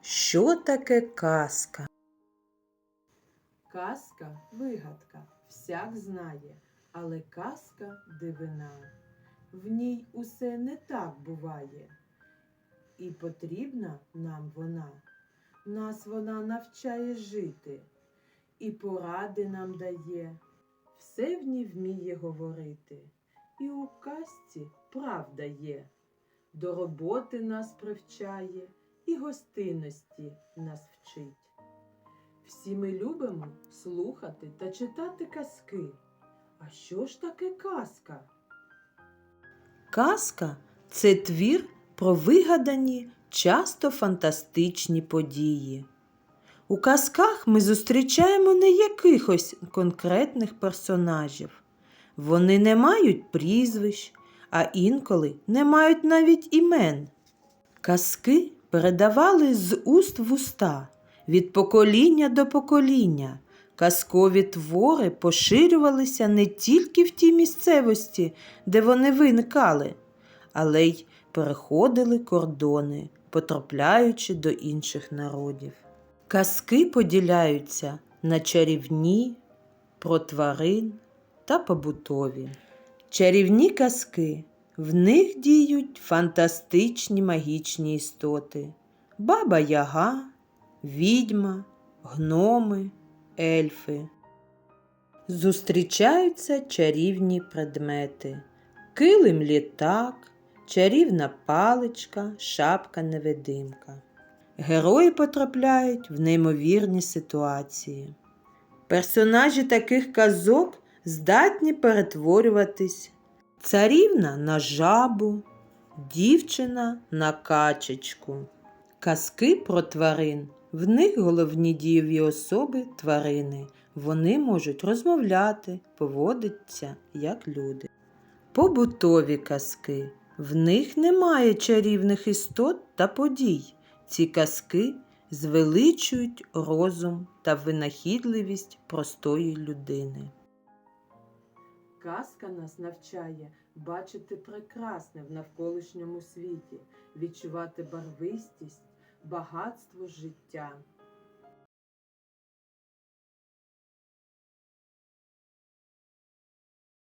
Що таке казка? Казка вигадка, всяк знає, але казка дивина. В ній усе не так буває, і потрібна нам вона. Нас вона навчає жити, і поради нам дає, все в ній вміє говорити і у казці правда є. До роботи нас привчає, і гостинності нас вчить. Всі ми любимо слухати та читати казки. А що ж таке казка? Казка це твір про вигадані, часто фантастичні події. У казках ми зустрічаємо не якихось конкретних персонажів. Вони не мають прізвищ, а інколи не мають навіть імен. Казки передавали з уст в уста, від покоління до покоління. Казкові твори поширювалися не тільки в тій місцевості, де вони виникали, але й переходили кордони, потрапляючи до інших народів. Казки поділяються на чарівні, про тварин та побутові. Чарівні казки в них діють фантастичні магічні істоти: баба Яга, відьма, гноми, ельфи. Зустрічаються чарівні предмети: килим літак, чарівна паличка, шапка невидимка. Герої потрапляють в неймовірні ситуації. Персонажі таких казок здатні перетворюватись царівна на жабу, дівчина на качечку. Казки про тварин. В них головні дієві особи тварини. Вони можуть розмовляти, поводитися як люди. Побутові казки. В них немає чарівних істот та подій. Ці казки звеличують розум та винахідливість простої людини. Казка нас навчає бачити прекрасне в навколишньому світі, відчувати барвистість, багатство життя.